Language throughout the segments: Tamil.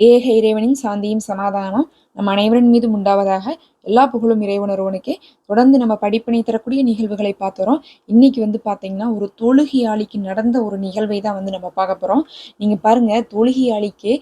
ஏக இறைவனின் சாந்தியும் சமாதானமும் நம் அனைவரின் மீதும் உண்டாவதாக எல்லா புகழும் இறைவன் ஒருவனுக்கே தொடர்ந்து நம்ம படிப்பினை தரக்கூடிய நிகழ்வுகளை பார்த்துறோம். இன்னைக்கு வந்து பார்த்தீங்கன்னா ஒரு தொழுகியாளிக்கு நடந்த ஒரு நிகழ்வை தான் வந்து நம்ம பார்க்க போகிறோம் நீங்கள் பாருங்க தொழுகியாளிக்கு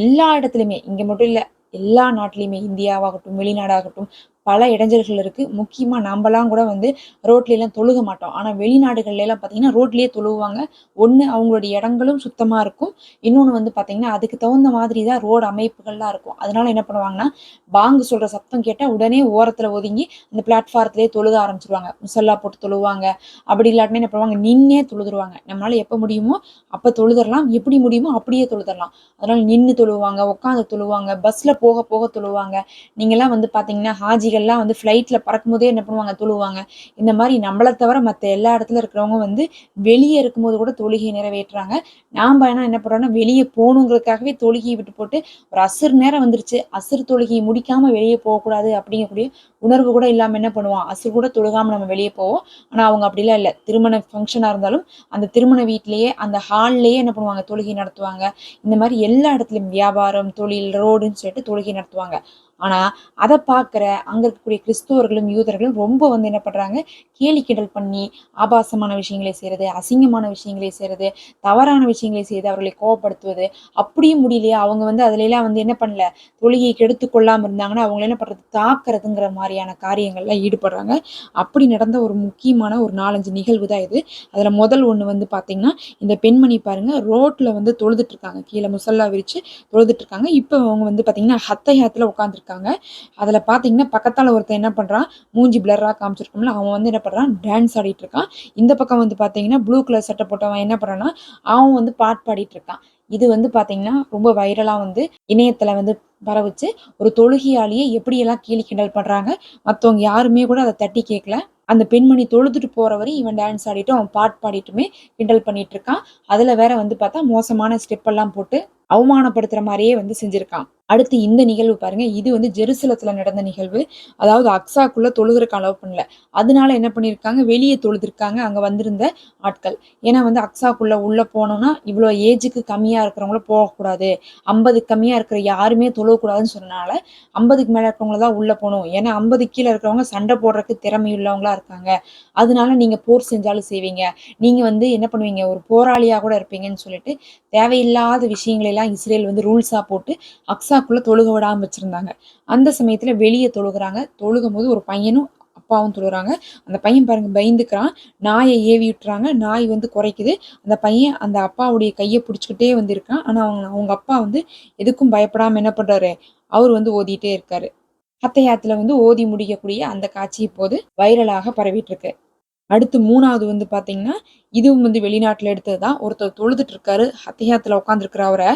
எல்லா இடத்துலையுமே இங்கே மட்டும் இல்லை எல்லா நாட்டிலையுமே இந்தியாவாகட்டும் வெளிநாடாகட்டும் பல இடைஞ்சல்கள் இருக்குது முக்கியமாக நம்மலாம் கூட வந்து ரோட்லலாம் தொழுக மாட்டோம். ஆனால் வெளிநாடுகள்லாம் பார்த்தீங்கன்னா ரோட்லேயே தொழுவாங்க. ஒன்று அவங்களுடைய இடங்களும் சுத்தமாக இருக்கும். இன்னொன்று வந்து பார்த்திங்கன்னா அதுக்கு தகுந்த மாதிரி தான் ரோடு அமைப்புகள்லாம் இருக்கும். அதனால என்ன பண்ணுவாங்கன்னா பாங்கு சொல்கிற சத்தம் கேட்டால் உடனே ஓரத்தில் ஒதுங்கி அந்த பிளாட்ஃபாரத்துலேயே தொழுக ஆரம்பிச்சிருவாங்க. முசல்லா போட்டு தொழுவாங்க. அப்படி இல்லாட்டினா என்ன பண்ணுவாங்க நின்னே தொழுதுருவாங்க. நம்மளால் எப்போ முடியுமோ அப்போ தொழுதரலாம். எப்படி முடியுமோ அப்படியே தொழுதரலாம். அதனால் நின்று தொழுவாங்க உட்காந்து தொழுவாங்க பஸ்ஸில் போக போக தொழுவாங்க. நீங்கள்லாம் வந்து பார்த்தீங்கன்னா ஹாஜிகள் எல்லாம் வந்து ஃப்ளைட்டில் பறக்கும்போதே என்ன பண்ணுவாங்க? தொழுவாங்க. இந்த மாதிரி நம்மளை தவிர மற்ற எல்லா இடத்துல இருக்கிறவங்க வந்து வெளியே இருக்கும்போது கூட தொழுகையை நிறைவேற்றுறாங்க. நாம் ஏன்னா என்ன பண்ணுறோம்னா வெளியே போகணுங்கிறதுக்காகவே தொழுகையை விட்டு போட்டு ஒரு அசுர் நேரம் வந்துருச்சு. அசுர் தொழுகையை முடிக்காமல் வெளியே போகக்கூடாது அப்படிங்கக்கூடிய உணர்வு கூட இல்லாமல் என்ன பண்ணுவோம்? அசுர் கூட தொழுகாமல் நம்ம வெளியே போவோம். ஆனால் அவங்க அப்படிலாம் இல்லை. திருமண ஃபங்க்ஷனாக இருந்தாலும் அந்த திருமண வீட்லேயே அந்த ஹால்லேயே என்ன பண்ணுவாங்க? தொழுகை நடத்துவாங்க. இந்த மாதிரி எல்லா இடத்துலையும் வியாபாரம் தொழில் ரோடுன்னு சொல்லிட்டு தொழுகை நடத்துவாங்க. ஆனால் அதை பார்க்குற அங்கே இருக்கக்கூடிய கிறிஸ்துவர்களும் யூதர்களும் ரொம்ப வந்து என்ன பண்ணுறாங்க கேலி கிண்டல் பண்ணி ஆபாசமான விஷயங்களை செய்கிறது அசிங்கமான விஷயங்களை செய்கிறது தவறான விஷயங்களை செய்து அவர்களை கோவப்படுத்துவது அப்படியும் முடியலையா? அவங்க வந்து அதுலலாம் வந்து என்ன பண்ணல? தொழுகையை கெடுத்து கொள்ளாமல் இருந்தாங்கன்னா அவங்கள என்ன பண்ணுறது தாக்குறதுங்கிற மாதிரியான காரியங்கள்லாம் ஈடுபடுறாங்க. அப்படி நடந்த ஒரு முக்கியமான ஒரு நாலஞ்சு நிகழ்வு தான் இது. அதில் முதல் ஒன்று வந்து பார்த்திங்கன்னா இந்த பெண்மணி பாருங்கள் ரோட்டில் வந்து தொழுதுட்டு இருக்காங்க. கீழே முசல்லா விரித்து தொழுதுட்டு இருக்காங்க. இப்போ அவங்க வந்து பார்த்திங்கன்னா ஹத்தையாத்தில் உட்காந்துருக்காங்க இருக்காங்க. அதில் பார்த்தீங்கன்னா பக்கத்தால் ஒருத்தன் என்ன பண்ணுறான் மூஞ்சி பிளராக காமிச்சிருக்கோம்ல அவன் வந்து என்ன பண்ணுறான் டான்ஸ் ஆடிட்டு இருக்கான். இந்த பக்கம் வந்து பார்த்தீங்கன்னா ப்ளூ கலர் சட்டை போட்டவன் என்ன பண்ணுறான்னா அவன் வந்து பாட்டு பாடிட்டு இருக்கான். இது வந்து பார்த்தீங்கன்னா ரொம்ப வைரலாக வந்து இணையத்தில் வந்து பரவிச்சு. ஒரு தொழுகையாளியை எப்படியெல்லாம் கீழே கிண்டல் பண்ணுறாங்க மற்றவங்க யாருமே கூட அதை தட்டி கேட்கல அந்த பெண்மணி தொழுதுட்டு போகிற வரையும் இவன் டான்ஸ் ஆடிட்டும் அவன் பாட்டு பாடிட்டுமே கிண்டல் பண்ணிட்டு இருக்கான். அதில் வேற வந்து பார்த்தா மோசமான ஸ்டெப்பெல்லாம் போட்டு அவமானப்படுத்துகிற மாதிரியே வந்து செஞ்சுருக்கான். அடுத்து இந்த நிகழ்வு பாருங்க. இது வந்து ஜெருசலத்துல நடந்த நிகழ்வு. அதாவது அக்ஸாக்குள்ள தொழுகிறக்கு அலோவ் பண்ணல. அதனால என்ன பண்ணியிருக்காங்க வெளியே தொழுதுருக்காங்க. அங்க வந்திருந்த ஆட்கள். ஏன்னா வந்து அக்ஸாக்குள்ள உள்ள போனோம்னா இவ்வளோ ஏஜுக்கு கம்மியா இருக்கிறவங்களும் போகக்கூடாது. ஐம்பதுக்கு கம்மியா இருக்கிற யாருமே தொழக்கூடாதுன்னு சொன்னனால ஐம்பதுக்கு மேல இருக்கிறவங்கள தான் உள்ள போகணும். ஏன்னா ஐம்பது கீழே இருக்கிறவங்க சண்டை போடுறதுக்கு திறமையுள்ளவங்களா இருக்காங்க. அதனால நீங்க போர் செஞ்சாலும் செய்வீங்க. நீங்க வந்து என்ன பண்ணுவீங்க? ஒரு போராளியாக கூட இருப்பீங்கன்னு சொல்லிட்டு தேவையில்லாத விஷயங்களெல்லாம் இஸ்ரேல் வந்து ரூல்ஸா போட்டு அக்ஸாக்குள்ளே தொழுக விடாமல் வச்சுருந்தாங்க. அந்த சமயத்தில் வெளியே தொழுகிறாங்க. தொழுகும் போது ஒரு பையனும் அப்பாவும் தொழுகிறாங்க அந்த பையன் பாருங்க பயந்துக்கிறான். நாயை ஏவி விட்டுறாங்க. நாய் வந்து குறைக்குது. அந்த பையன் அந்த அப்பாவுடைய கையை பிடிச்சிக்கிட்டே வந்து இருக்கான் ஆனால் அவங்க அவங்க அப்பா வந்து எதுக்கும் பயப்படாமல் என்ன பண்ணுறாரு அவர் வந்து ஓதிட்டே இருக்காரு. அத்தையாத்துல வந்து ஓதி முடிக்கக்கூடிய அந்த காட்சி இப்போது வைரலாக பரவிட்டு இருக்கு. அடுத்து மூணாவது வந்து பார்த்தீங்கன்னா இதுவும் வந்து வெளிநாட்டில் எடுத்தது தான் ஒருத்தர் தொழுதுட்டு இருக்காரு ஹத்தியாத்தில் உட்காந்துருக்கிற அவரை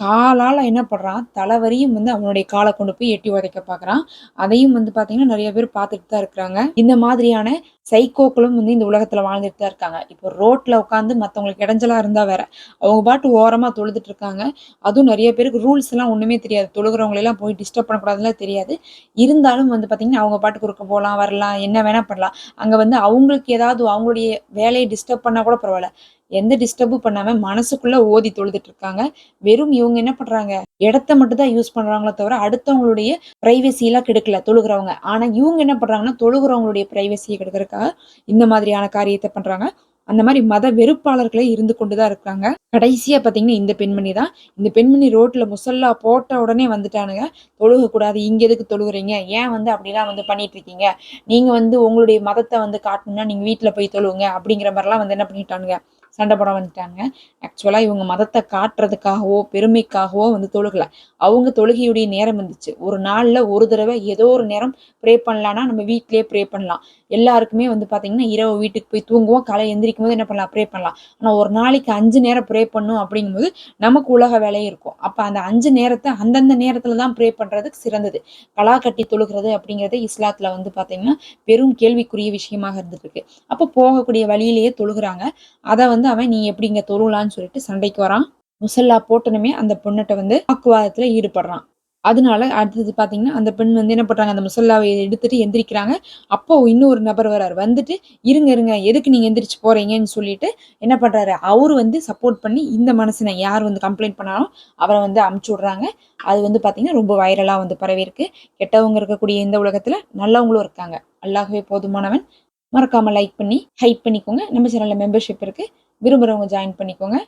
காலால் என்ன பண்ணுறான் தலைவரையும் வந்து அவனுடைய காலை கொண்டு போய் எட்டி உதைக்க பார்க்குறான் அதையும் வந்து பார்த்தீங்கன்னா நிறைய பேர் பார்த்துட்டு தான் இருக்கிறாங்க. இந்த மாதிரியான சைக்கோக்களும் வந்து இந்த உலகத்தில் வாழ்ந்துட்டு தான் இருக்காங்க. இப்போ ரோட்டில் உட்காந்து மற்றவங்களுக்கு இடைஞ்சலாக இருந்தால் வேற. அவங்க பாட்டு ஓரமாக தொழுதுட்டு இருக்காங்க. அதுவும் நிறைய பேருக்கு ரூல்ஸ் எல்லாம் ஒன்றுமே தெரியாது. தொழுகிறவங்களெல்லாம் போய் டிஸ்டர்ப் பண்ணக்கூடாதுலாம் தெரியாது. இருந்தாலும் வந்து பார்த்தீங்கன்னா அவங்க பாட்டுக்கு இருக்க போகலாம் வரலாம் என்ன வேணால் பண்ணலாம். அங்கே வந்து அவங்களுக்கு ஏதாவது அவங்களுடைய வேலையை டிஸ்டர்ப் பண்ண பண்ணால் கூட பரவாயில்ல. எந்த டிஸ்டர்பும் பண்ணாம மனசுக்குள்ள ஓதி தொழுதுட்டு இருக்காங்க. வெறும் இவங்க என்ன பண்றாங்க? இடத்த மட்டும் தான் யூஸ் பண்றாங்களே தவிர அடுத்தவங்களுடைய பிரைவசி கெடுக்கல தொழுகிறவங்க. ஆனா இவங்க என்ன பண்றாங்கன்னா தொழுகிறவங்களுடைய ப்ரைவசியை கெடுக்கிறதுக்காக இந்த மாதிரியான காரியத்தை பண்றாங்க. அந்த மாதிரி மத வெறுப்பாளர்களே இருந்து கொண்டுதான் இருக்காங்க. கடைசியா பாத்தீங்கன்னா இந்த பெண்மணி தான். இந்த பெண்மணி ரோட்ல முசல்லா போட்ட உடனே வந்துட்டானுங்க. தொழுக கூடாது இங்க எதுக்கு தொழுகுறீங்க? ஏன் வந்து அப்படிலாம் வந்து பண்ணிட்டு இருக்கீங்க நீங்க வந்து உங்களுடைய மதத்தை வந்து காட்டணும்னா நீங்க வீட்டுல போய் தொழுவுங்க அப்படிங்கிற மாதிரிலாம் வந்து என்ன பண்ணிட்டானுங்க. சண்டை போட வந்துட்டாங்க. ஆக்சுவலாக இவங்க மதத்தை காட்டுறதுக்காகவோ பெருமைக்காகவோ வந்து தொழுகலை. அவங்க தொழுகையுடைய நேரம் இருந்துச்சு. ஒரு நாளில் ஒரு தடவை ஏதோ ஒரு நேரம் ப்ரே பண்ணலான்னா நம்ம வீட்லேயே ப்ரே பண்ணலாம். எல்லாருக்குமே வந்து பார்த்தீங்கன்னா இரவு வீட்டுக்கு போய் தூங்குவோம். காலை எந்திரிக்கும் போது என்ன பண்ணலாம்? ப்ரே பண்ணலாம். ஆனால் ஒரு நாளைக்கு அஞ்சு நேரம் ப்ரே பண்ணும் அப்படிங்கும்போது நமக்கு உலக வேலையும் இருக்கும். அப்போ அந்த அஞ்சு நேரத்தை அந்தந்த நேரத்தில் தான் ப்ரே பண்ணுறதுக்கு சிறந்தது. கலா கட்டி தொழுகிறது அப்படிங்கிறது இஸ்லாத்தில் வந்து பார்த்தீங்கன்னா பெரும் கேள்விக்குரிய விஷயமாக இருந்துருக்கு அப்போ போகக்கூடிய வழியிலேயே தொழுகிறாங்க. அதை வந்து அவன் நீ எப்படி இங்கே தொழுலான்னு சொல்லிட்டு சண்டைக்கு வரான் முசல்லா போட்டனுமே அந்த பொண்ணுகிட்ட வந்து வாக்குவாதத்தில் ஈடுபடுறான் அதனால அடுத்தது பார்த்தீங்கன்னா, அந்த பெண் வந்து என்ன பண்றாங்க, அந்த முசல்லாவை எடுத்துட்டு எந்திரிக்கிறாங்க. அப்போ இன்னொரு நபர் வராரு. வந்துட்டு, "இருங்க, இருங்க. எதுக்கு நீங்க எந்திரிச்சு போறீங்கன்னு?" சொல்லிட்டு என்ன பண்றாரு, அவரு வந்து சப்போர்ட் பண்ணி இந்த மனுஷன யார் வந்து கம்ப்ளைண்ட் பண்ணாலும், அவரை வந்து அமுச்சு விடுறாங்க. அது வந்து பார்த்தீங்கன்னா, ரொம்ப வைரலா வந்து பரவியிருக்கு. கெட்டவங்க இருக்கக்கூடிய இந்த உலகத்துல நல்லவங்களும் இருக்காங்க. அல்லாகவே போதுமானவன். மறக்காமல் லைக் பண்ணி, ஹைப் பண்ணிக்கோங்க. நம்ம சேனலில் மெம்பர்ஷிப் இருக்குது விரும்புகிறவங்க ஜாயின் பண்ணிக்கோங்க.